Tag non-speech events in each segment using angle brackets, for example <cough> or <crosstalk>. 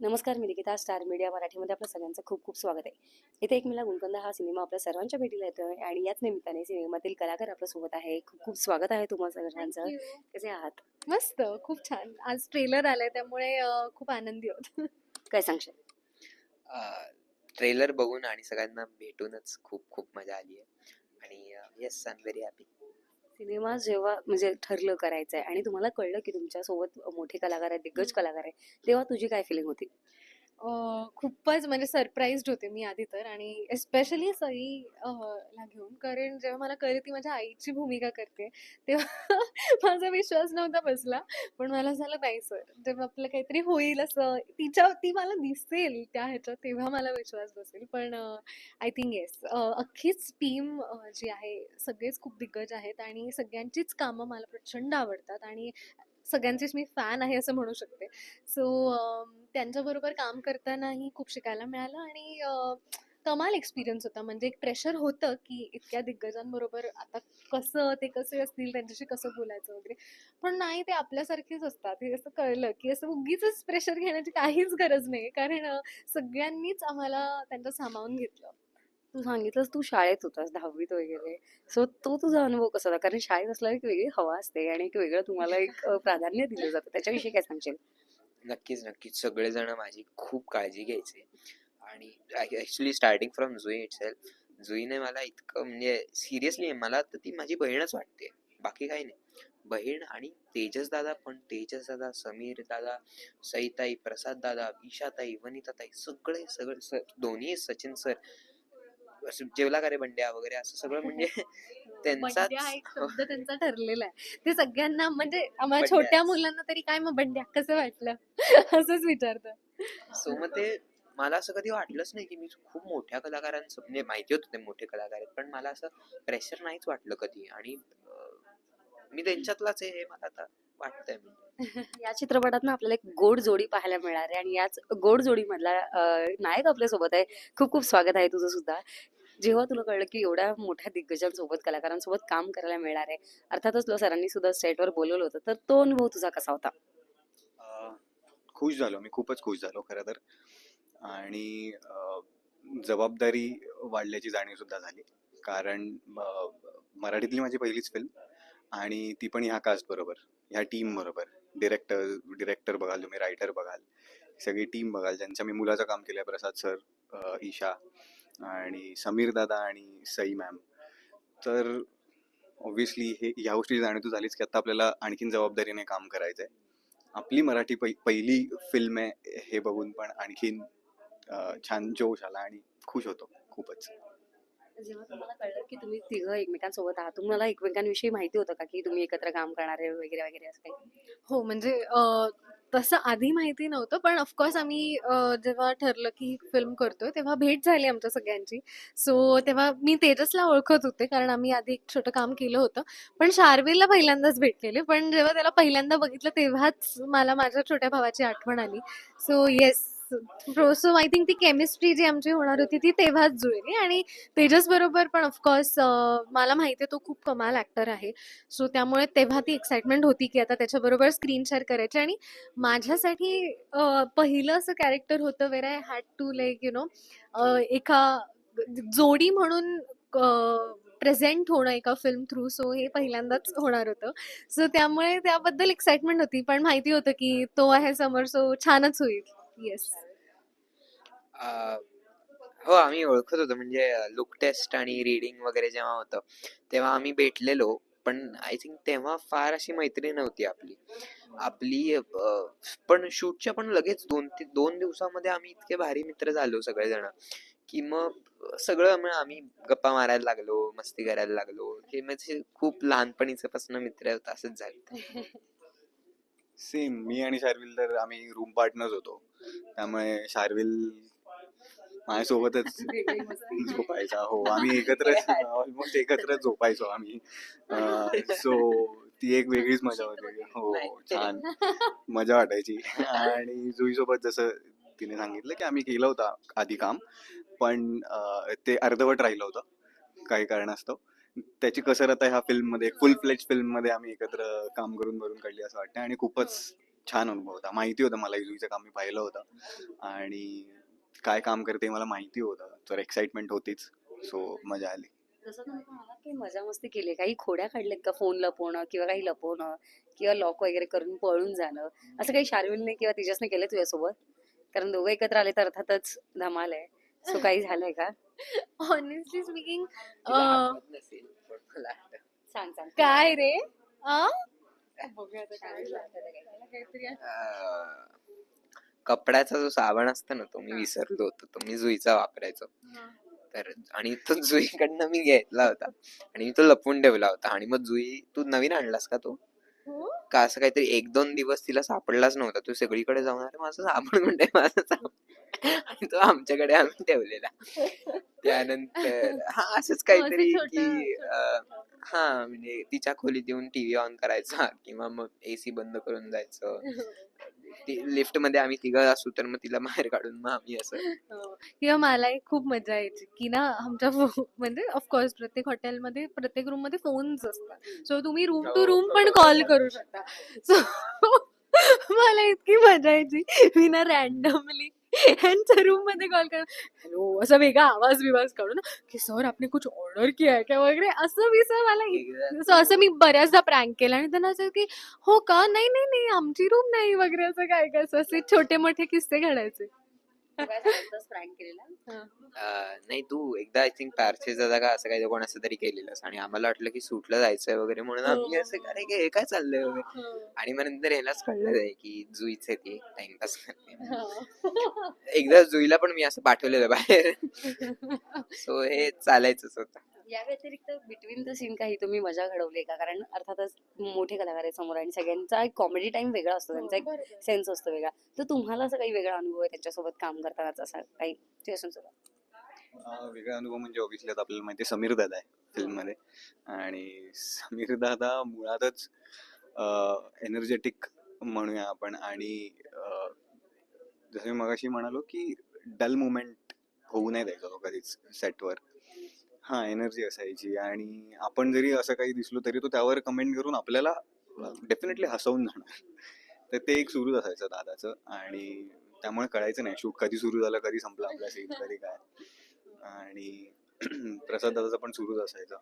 नमस्कार मी Nikita star media मराठीमध्ये आपलं सगळ्यांचं खूप खूप स्वागत आहे. इथे एक मिला गुणकंद हा सिनेमा आपल्या सर्वांच्या भेटीला येतोय आणि याच निमित्ताने सिनेमातील कलाकार आपल्यासोबत आहे. खूप खूप स्वागत आहे तुम्हाला सगळ्यांचं. कसे आहात? मस्त खूप छान. आज ट्रेलर आलाय त्यामुळे अं, खूप आनंदी आहोत. काय सांगशील? ट्रेलर बघून आणि सगळ्यांना भेटूनच खूप खूप मजा आली आहे. आणि yes I am very happy cinema जेव्हा म्हणजे ठरलं करायचं आहे आणि तुम्हाला कळलं की तुमच्यासोबत मोठे कलाकार आहेत दिग्गज कलाकार आहे तेव्हा तुझी काय फिलिंग होती? अं, खूपच म्हणजे सरप्राईज्ड होते मी आधी तर आणि एस्पेशली सई अं, ला घेऊन. कारण जेव्हा मला कळलं ती माझ्या आईची भूमिका करते तेव्हा <laughs> माझा विश्वास नव्हता बसला. पण मला झालं नाही सर जेव्हा आपलं काहीतरी होईल असं तिच्या ती मला दिसेल त्या ह्याच्यात तेव्हा मला विश्वास बसेल. पण आय थिंक येस अख्खीच टीम जी आहे सगळेच खूप दिग्गज आहेत आणि सगळ्यांचीच कामं मला प्रचंड आवडतात आणि सगळ्यांचीच मी फॅन आहे असं म्हणू शकते. सो त्यांच्याबरोबर काम करतानाही खूप शिकायला मिळालं आणि कमाल एक्सपिरियन्स होता. म्हणजे एक प्रेशर होतं की इतक्या दिग्गजांबरोबर आता कसं ते कसे असतील त्यांच्याशी कसं बोलायचं वगैरे. पण नाही ते आपल्यासारखेच असतात. हे असं कळलं की असं उगीच प्रेशर घेण्याची काहीच गरज नाही. कारण सगळ्यांनीच आम्हाला त्यांचं सामावून घेतलं. तू सांगितलंस तू शाळेत होतास दहावीत वगैरे. सो तो तुझा अनुभव कसा होता? कारण शाळेत असल्यावर एक वेगळी हवा असते आणि एक वेगळं तुम्हाला एक प्राधान्य दिलं जातं. त्याच्याविषयी काय सांगशील? नक्कीच नक्कीच. सगळेजण माझी खूप काळजी घ्यायचे. आणि actually starting from Jui itself जुईने मला इतकं म्हणजे सिरियसली मला तर ती माझी बहीणच वाटते. बाकी काही नाही. बहीण आणि तेजस दादा पण तेजस दादा समीर दादा सईताई प्रसाद दादा ईशाताई वनिताताई सगळे सगळे सर दोन्ही सचिन सर जेवला का रे बंड्या वगैरे असं सगळं म्हणजे <laughs> बंड्या हा एक शब्द <laughs> त्यांचा ठरलेला आहे. ते सगळ्यांना म्हणजे आम्हाला बंड्या. छोट्या मुलांना तरी काय मग बंड्या? कसं वाटलं? <laughs> असंच विचारतं. सो मग ते मला असं कधी वाटलंच नाही की मी खूप मोठ्या कलाकारांचं म्हणजे माहिती होतं ते मोठे कलाकार आहेत पण मला असं प्रेशर नाहीच वाटलं कधी. आणि अं, मी त्यांच्यातलाच आहे हे मला आता वाटतंय <laughs> या चित्रपटात ना आपल्याला एक गोड जोडी पाहायला मिळणार आहे आणि याच गोड जोडीमधला अ, नायक आपल्यासोबत आहे. खूप खूप स्वागत आहे तुझं सुद्धा. जेव्हा तुला कळलं की एवढ्या मोठ्या दिग्गजांसोबत कलाकारांसोबत काम करायला मिळणार आहे अर्थातच तुला सरांनी सुद्धा स्टेटवर बोलवलं होतं तर तो अनुभव तुझा कसा होता? अं, खुश झालो. मी खूपच खुश झालो खरं तर. आणि अं, जबाबदारी वाढल्याची जाणीव सुद्धा झाली. कारण अं, मराठीतली माझी पहिलीच फिल्म आणि ती पण ह्या कास्ट बरोबर. ह्या टीम बरोबर. डिरेक्टर डिरेक्टर बघाल तुम्ही रायटर बघाल. सगळी टीम बघाल. ज्यांच्या मी मुलाचं काम केलं प्रसाद सर ईशा आणि समीर दादा आणि सई मॅम तर ऑब्व्हियसली हे ह्या गोष्टीची जाणीव तू झालीच की आता आपल्याला आणखीन जबाबदारीने काम करायचं आहे आपली मराठी पै पहिली फिल्म आहे हे बघून पण आणखीन छान जोश आला आणि खुश होतो. खूपच. जेव्हा तुम्हाला कळलं की तुम्ही तिघं एकमेकांसोबत आहात तुम्हाला एकमेकांविषयी माहिती होतं का की तुम्ही एकत्र काम करणारे वगैरे वगैरे असं काही? हो म्हणजे अं, तसं आधी माहिती नव्हतं पण ऑफकोर्स आम्ही अं, जेव्हा ठरलं की फिल्म करतोय तेव्हा भेट झाली आमच्या सगळ्यांची. सो तेव्हा मी तेजसला ओळखत होते कारण आम्ही आधी एक छोटं काम केलं होतं. पण शार्विलला पहिल्यांदाच भेटलेले पण जेव्हा त्याला पहिल्यांदा बघितलं तेव्हाच मला माझ्या छोट्या भावाची आठवण आली. So yes so I think ती केमिस्ट्री जी आमची होणार होती ती तेव्हाच जुळली आणि तेजस बरोबर पण ऑफकोर्स मला माहिती आहे तो खूप कमाल ऍक्टर आहे. सो त्यामुळे तेव्हा ती एक्साइटमेंट होती की आता त्याच्याबरोबर स्क्रीन शेअर करायची आणि माझ्यासाठी पहिलं असं कॅरेक्टर होतं where I had to like you know एका जोडी म्हणून प्रेझेंट होणं एका फिल्म थ्रू सो हे पहिल्यांदाच होणार होतं. सो त्यामुळे त्याबद्दल एक्साइटमेंट होती पण माहिती होतं की तो आहे समोर सो छानच होईल. येस हो आम्ही ओळखत होतो. म्हणजे लुक टेस्ट आणि रीडिंग वगैरे जेव्हा होतं तेव्हा आम्ही भेटलेलो. पण आय थिंक तेव्हा फार अशी मैत्री नव्हती आपली. आपली पण शूटच्या पण लगेच दोन ते दोन दिवसामध्ये आम्ही इतके भारी मित्र झालो सगळेजण की मग सगळं आम्ही गप्पा मारायला लागलो मस्ती करायला लागलो. हे म्हणजे खूप लहानपणीचं पासून मित्र होतं असंच झालं. <laughs> सेम मी आणि शार्विल तर आम्ही रूम पार्टनर्स होतो. त्यामुळे शार्विल माझ्यासोबतच <laughs> झोपायचा. हो आम्ही एकत्र ऑलमोस्ट <laughs> एकत्र झोपायचो आम्ही. सो ती एक वेगळीच मजा होती. हो छान. मजा वाटायची. आणि जुई सोबत जसं तिने सांगितलं की आम्ही केलं होतं आधी काम. पण ते अर्धवट राहिलं होतं. काही कारणास्तव. त्याची कसरत आहे ह्या फिल्ममध्ये फुल फ्लेज फिल्ममध्ये आम्ही एकत्र काम करून भरून काढली असं वाटतं आणि खूपच छान अनुभव होता. माहिती होतं मला इजुईचं काम मी पाहिलं होतं. आणि काय काम करते मला माहिती होतं. तर एक्साइटमेंट होतीच. सो मजा आली. जसं तुम्ही की मजा मस्ती केली. काही खोड्या काढल्यात का? फोन लपवणं किंवा काही लपवणं किंवा लॉक वगैरे करून पळून जाणं. असं काही शार्विलने किंवा तिच्यासने केलं तुझ्यासोबत? कारण दोघं एकत्र आले तर अर्थातच धमाल आहे. सो काही झालंय का? Honestly speaking. सांग सांग काय रे कपड्याचा जो साबण असतो ना तो मी विसरलो होतो तो मी जुईचा वापरायचो. तर आणि तो जुईकडनं मी घेतला होता आणि मी तो लपवून ठेवला होता आणि मग जुई तू नवीन आणलास का तो हो? का असं काहीतरी एक दोन दिवस तिला सापडलाच नव्हता. तू सगळीकडे जाऊन अरे माझं साबण म्हणते माझं आणि तो आमच्याकडे आम्ही ठेवलेला. त्यानंतर हा असंच काहीतरी की हा म्हणजे तिच्या खोलीत येऊन टीव्ही ऑन करायचा किंवा मग एसी बंद करून जायचं. लिफ्टमध्ये आम्ही तिघं असू तर मग तिला बाहेर काढून मग आम्ही असं हो. किंवा मलाही खूप मजा यायची की ना आमच्या <laughs> म्हणजे ऑफकोर्स प्रत्येक हॉटेलमध्ये प्रत्येक रूममध्ये फोन्स असतात सो तुम्ही रूम टू रूम पण. कॉल करू शकता <laughs> सो <laughs> मला इतकी मजा यायची मी ना रॅन्डमली यांच्या रूममध्ये कॉल कर. हॅलो असा वेगळा आवाज बिवाज काढून की सर आपने कुछ ऑर्डर किया है क्या? वगैरे. असं विसर मला इत- एकदा असं मी बऱ्याचदा प्रँक केला आणि त्यांना असं की हो का? नाही नाही नाही आमची रूम नाही. वगैरे असं काय काय असं असे छोटे मोठे किस्से घडायचे नाही तू एकदा आय थिंक पार्चेस दादा का असं काही कोण असं तरी केलेलंस आणि आम्हाला वाटलं की सुटलं जायचंय वगैरे म्हणून आम्ही हो. असं अरे हे काय चाललंय वगैरे. आणि मग नंतर यालाच कळलं आहे की जुईच आहे ती टाइमपास करते. एकदा जुईला पण मी असं पाठवलेलं बाहेर. <laughs> सो हे चालायचंच होतं. या व्यतिरिक्त बिटवीन द सीन काही तुम्ही मजा घडवली का? कारण अर्थातच मोठे कलाकार आहेत समोर आणि सगळ्यांचा एक कॉमेडी टाइम वेगळा असतो त्यांचा एक सेन्स असतो वेगळा. तर तुम्हाला असं काही वेगळा अनुभव आहे त्यांच्यासोबत काम करतानाचा असा काही ते असून सुद्धा? अं, वेगळा अनुभव म्हणजे ऑब्विसली आता आपल्याला माहिती आहे समीर दादा आहे फिल्ममध्ये आणि समीर दादा मुळातच एनर्जेटिक म्हणूया आपण आणि जसं मी मगाशी म्हणालो की डल मुमेंट होऊ नाही द्यायचा तो कधीच सेटवर हा एनर्जी असायची आणि आपण जरी असं काही दिसलो तरी तो त्यावर कमेंट करून आपल्याला डेफिनेटली हसवून जाणार. तर ते एक सुरूच असायचं दादाचं आणि त्यामुळे कळायचं नाही शूट कधी सुरू झालं कधी संपलं आपला सीन कधी काय. आणि <clears throat> प्रसाद दादाचं पण सुरूच असायचं.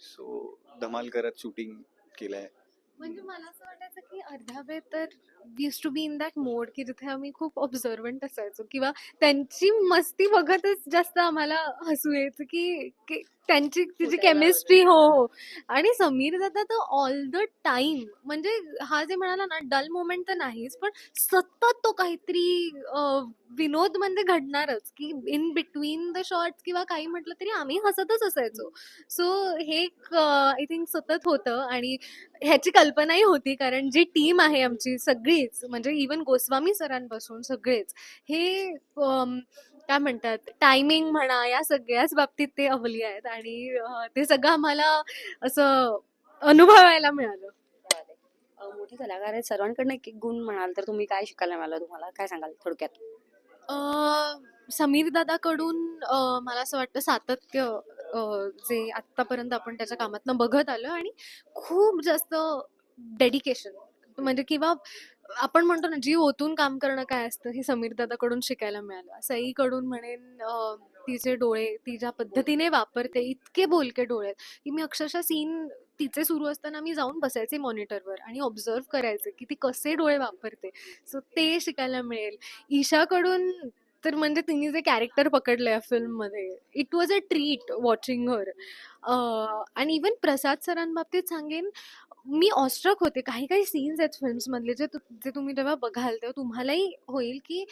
सो धमाल करत शूटिंग केलंय. म्हणजे मला असं वाटायचं की अर्धा वेळ तर used to be in that mode की जिथे आम्ही खूप ऑब्झर्वंट असायचो किंवा त्यांची मस्ती बघतच जास्त आम्हाला हसू यायचं की त्यांची <laughs> तिची केमिस्ट्री हो हो. आणि समीर दादा तर ऑल द टाइम म्हणजे हा जे म्हणाला ना डल मोमेंट तर नाहीच पण सतत तो काहीतरी विनोद म्हणजे घडणारच. की इन बिटवीन द शॉर्ट किंवा काही म्हटलं तरी आम्ही हसतच असायचो. सो हे एक आय थिंक सतत होतं आणि ह्याची कल्पनाही होती कारण जी टीम आहे आमची सगळीच म्हणजे इवन गोस्वामी सरांपासून सगळेच हे काय म्हणतात टायमिंग म्हणा या सगळ्याच बाबतीत ते अवली आहेत आणि अं, ते सगळं आम्हाला असं अनुभवायला मिळालं. अं, मोठे कलाकार आहेत. सर्वांकडनं एक एक गुण म्हणाल तर तुम्ही काय शिकायला मिळालं तुम्हाला? काय सांगाल थोडक्यात? अं, समीर दादाकडून अं, मला असं वाटतं सातत्य अं, जे आतापर्यंत आपण त्याच्या कामातनं बघत आलो आणि खूप जास्त डेडिकेशन म्हणजे किंवा आपण म्हणतो ना जीव ओतून काम करणं काय असतं? हे समीर दादाकडून शिकायला मिळालं. सईकडून म्हणेन तिचे डोळे ती ज्या पद्धतीने वापरते इतके बोलके डोळे की मी अक्षरशः सीन तिचे सुरू असताना मी जाऊन बसायचे मॉनिटरवर आणि ऑब्झर्व करायचे की ती कसे डोळे वापरते. सो ते शिकायला मिळेल. ईशाकडून तर म्हणजे तिने जे कॅरेक्टर पकडलं या फिल्ममध्ये it was a treat watching her आणि इवन प्रसाद सरांबाबतीत सांगेन मी ऑस्ट्रक होते. काही काही सीन्स आहेत फिल्म्समधले जे तु- जे तुम्ही जेव्हा बघाल तेव्हा तुम्हालाही होईल की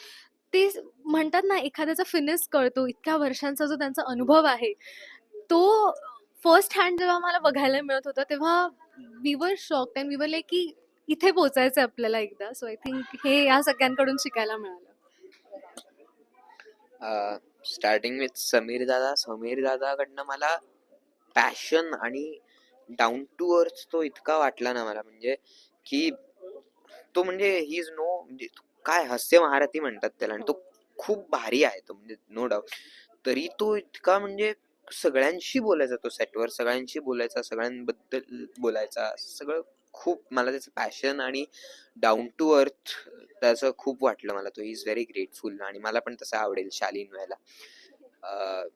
ते म्हणतात ना एखाद्याचा फिनिस कळतो. इतक्या वर्षांचा जो त्यांचा अनुभव आहे तो फर्स्ट हँड जेव्हा मला बघायला मिळत होता तेव्हा we were shock and we were like की इथे पोचायचं आपल्याला एकदा. सो आय थिंक हे या सगळ्यांकडून शिकायला मिळालं. स्टार्टिंग विथ समीर दादा. समीर दादाकडनं मला पॅशन आणि डाऊन टू अर्थ तो इतका वाटला ना मला म्हणजे की तो म्हणजे ही इज नो म्हणजे काय हास्य महारथी म्हणतात त्याला आणि तो खूप भारी आहे तो म्हणजे नो डाऊट तरी तो इतका म्हणजे सगळ्यांशी बोलायचा तो सेटवर सगळ्यांशी बोलायचा सगळ्यांबद्दल बोलायचा सगळं खूप मला त्याचं पॅशन आणि डाऊन टू अर्थ त्याचं खूप वाटलं मला. तो इज व्हेरी ग्रेटफुल आणि मला पण तसं आवडेल शालीन व्हायला. अं,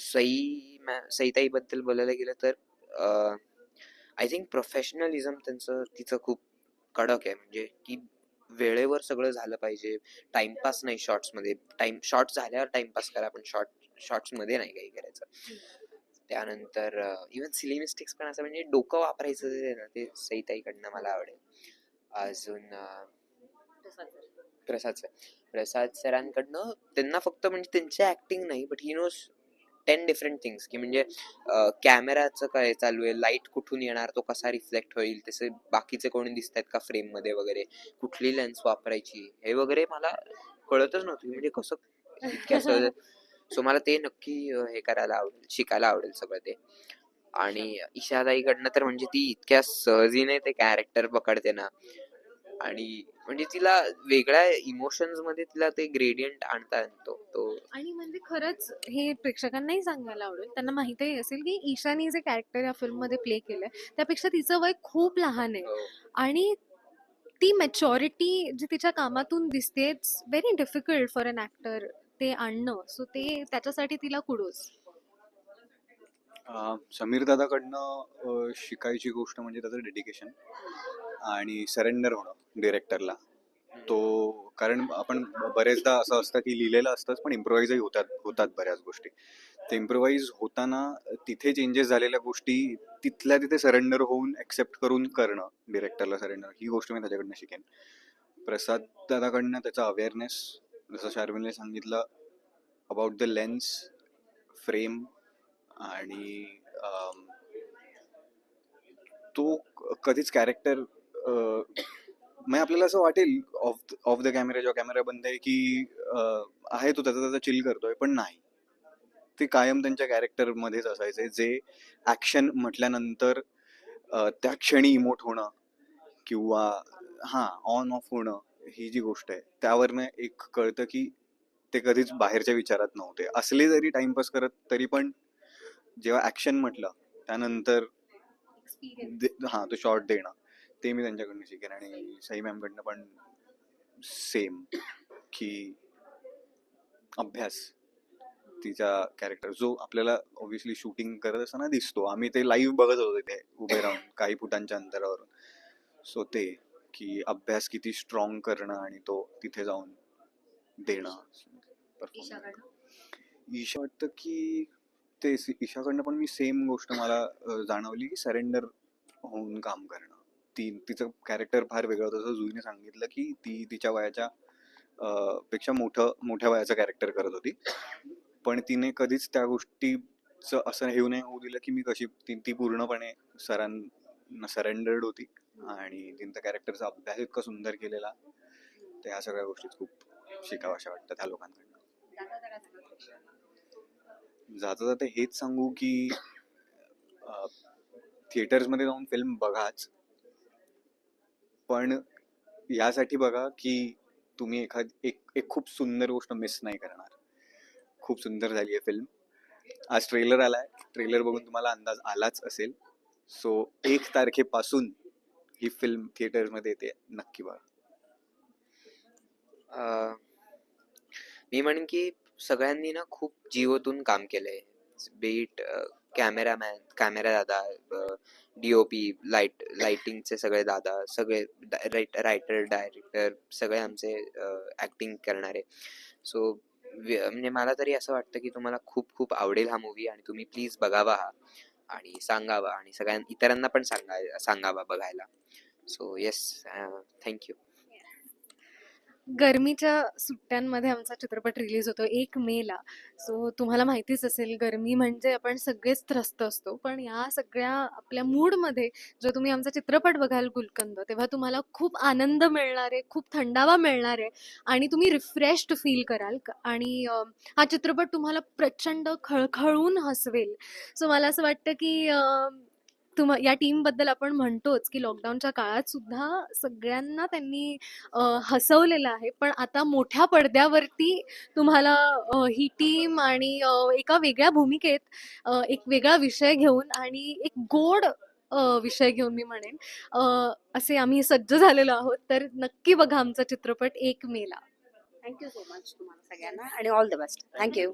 सई मॅ सईताईबद्दल बोलायला गेलं तर आय थिंक प्रोफेशनलिझम त्यांचं तिचं खूप कडक आहे. म्हणजे की वेळेवर सगळं झालं पाहिजे. टाइमपास नाही शॉर्ट्समध्ये टाइम शॉर्ट्स झाल्यावर टाइमपास करा पण शॉर्ट शॉर्ट्समध्ये नाही काही करायचं. त्यानंतर इवन सिली मिस्टेक्स पण असं म्हणजे डोकं वापरायचं जे ना ते सईताईकडनं मला आवडेल. अजून प्रसाद सर. प्रसाद सरांकडनं त्यांना फक्त म्हणजे त्यांची ऍक्टिंग नाही but he knows ten different things की म्हणजे कॅमेराचं काय चालू आहे लाइट कुठून येणार तो कसा रिफ्लेक्ट होईल तसे बाकीचे कोणी दिसत आहेत का फ्रेममध्ये वगैरे कुठली लेन्स वापरायची हे वगैरे मला कळतच नव्हतं म्हणजे कसं इतक्या सहज <laughs> सो मला ते नक्की हे करायला आवडेल शिकायला आवडेल सगळं ते. आणि ईशाताईकडनं तर म्हणजे ती इतक्या सहजीने ते कॅरेक्टर पकडते ना आणि म्हणजे तिला वेगळ्या इमोशन्समध्ये तिला ते ग्रेडियंट आणता येतो तो आणि म्हणजे खरंच हे प्रेक्षकांनाही सांगायला आवडेल. त्यांना माहितीही असेल की ईशानी जे कॅरेक्टर या फिल्ममध्ये प्ले केलंय त्यापेक्षा तिचं वय खूप लहान आहे. हो. आणि ती मॅच्युरिटी जी तिच्या कामातून दिसते it's very difficult for an actor ते आणणं. सो ते त्याच्यासाठी तिला कुडोस अं, समीर दादाकडनं शिकायची गोष्ट म्हणजे त्याचं डेडिकेशन आणि सरेंडर होणं डिरेक्टरला तो कारण आपण बरेचदा असं असतं की लिहिलेलं असतंच पण इम्प्रोव्हाइजही होतात होतात बऱ्याच गोष्टी. ते इम्प्रोव्हाइज होताना तिथे चेंजेस झालेल्या गोष्टी तिथल्या तिथे सरेंडर होऊन ॲक्सेप्ट करून करणं डिरेक्टरला सरेंडर ही गोष्ट मी त्याच्याकडनं शिकेन. प्रसाद दादाकडनं त्याचा अवेअरनेस जसं शार्विनने सांगितलं अबाउट द लेन्स फ्रेम आणि तो कधीच कॅरेक्टर म्हणजे आपल्याला असं वाटेल ऑफ ऑफ द कॅमेरा जेव्हा कॅमेरा बंद आहे की आहे तो त्याचा त्याचा चिल करतोय पण नाही. ते कायम त्यांच्या कॅरेक्टर मध्येच असायचे जे ऍक्शन म्हटल्यानंतर त्या क्षणी इमोट होणं किंवा हा ऑन ऑफ होणं ही जी गोष्ट आहे त्यावरनं एक कळतं की ते कधीच बाहेरच्या विचारात नव्हते. असले जरी टाइमपास करत तरी पण जेव्हा ऍक्शन म्हटलं त्यानंतर हा तो शॉर्ट देणं. ते मी त्यांच्याकडनं शिकेन आणि साई मॅमकडनं पण सेम की अभ्यास तिचा कॅरेक्टर जो आपल्याला ऑब्विसली शूटिंग करत असताना दिसतो. आम्ही ते लाईव्ह बघत होतो तिथे उभे राहून <laughs> काही फुटांच्या अंतरावरून. सो ते की अभ्यास किती स्ट्रॉंग करणं आणि तो तिथे जाऊन देणं. ईशा वाटतं की ते ईशाकडनं पण मी सेम गोष्ट मला जाणवली की सरेंडर होऊन काम करणं. ती तिचं कॅरेक्टर फार वेगळं होतं. जसं जुईने सांगितलं की ती तिच्या वयाच्या पेक्षा मोठं मोठ्या वयाचं कॅरेक्टर करत होती. पण तिने कधीच त्या गोष्टीचं असं हे नाही होऊ दिलं की मी कशी ती ती पूर्णपणे सरांना सरेंडर्ड होती. आणि तिने त्या कॅरेक्टरचा अभ्यास इतका सुंदर केलेला. तर ह्या सगळ्या गोष्टीत खूप शिकावाशा वाटतात ह्या लोकांकडनं. जाता जाता हेच सांगू की थिएटर्समध्ये जाऊन फिल्म बघाच. पण यासाठी बघा की तुम्ही एखाद एक एक खूप सुंदर गोष्ट मिस नाही करणार. खूप सुंदर झाली आहे फिल्म आज ट्रेलर आलाय. ट्रेलर बघून तुम्हाला अंदाज आलाच असेल. सो एक तारखेपासून ही फिल्म थिएटरमध्ये येते. नक्की बघा. अं, मी म्हणेन की सगळ्यांनी ना खूप जीवतून काम केलंय. बीट कॅमेरामॅन कॅमेरा दादा डीओपी लाइट लाइटिंगचे सगळे दादा सगळे राईट रायटर डायरेक्टर सगळे आमचे ऍक्टिंग करणारे. सो म्हणजे मला तरी असं वाटतं की तुम्हाला खूप खूप आवडेल हा मूवी आणि तुम्ही प्लीज बघावा हा आणि सांगावा आणि सगळ्यां इतरांना पण सांगा सांगावा बघायला. सो येस थँक्यू गरमीच्या सुट्ट्यांमध्ये आमचा चित्रपट रिलीज होतो एक मेला सो तुम्हाला माहितीच असेल गरमी म्हणजे आपण सगळेच त्रस्त असतो. पण या सगळ्या आपल्या मूडमध्ये जो तुम्ही आमचा चित्रपट बघाल गुलकंद तेव्हा तुम्हाला खूप आनंद मिळणार आहे खूप थंडावा मिळणार आहे आणि तुम्ही रिफ्रेश्ड फील कराल. आणि हा चित्रपट तुम्हाला प्रचंड खळखळून हसवेल. सो मला असं वाटतं की तुम या टीमबद्दल आपण म्हणतोच की लॉकडाऊनच्या काळात सुद्धा सगळ्यांना त्यांनी हसवलेलं आहे. पण आता मोठ्या पडद्यावरती तुम्हाला ही टीम आणि एका वेगळ्या भूमिकेत एक वेगळा विषय घेऊन आणि एक गोड विषय घेऊन मी म्हणेन असे आम्ही सज्ज झालेलो आहोत. तर नक्की बघा आमचा चित्रपट एक मेला. थँक्यू सो मच तुम्हाला सगळ्यांना आणि ऑल द बेस्ट थँक्यू.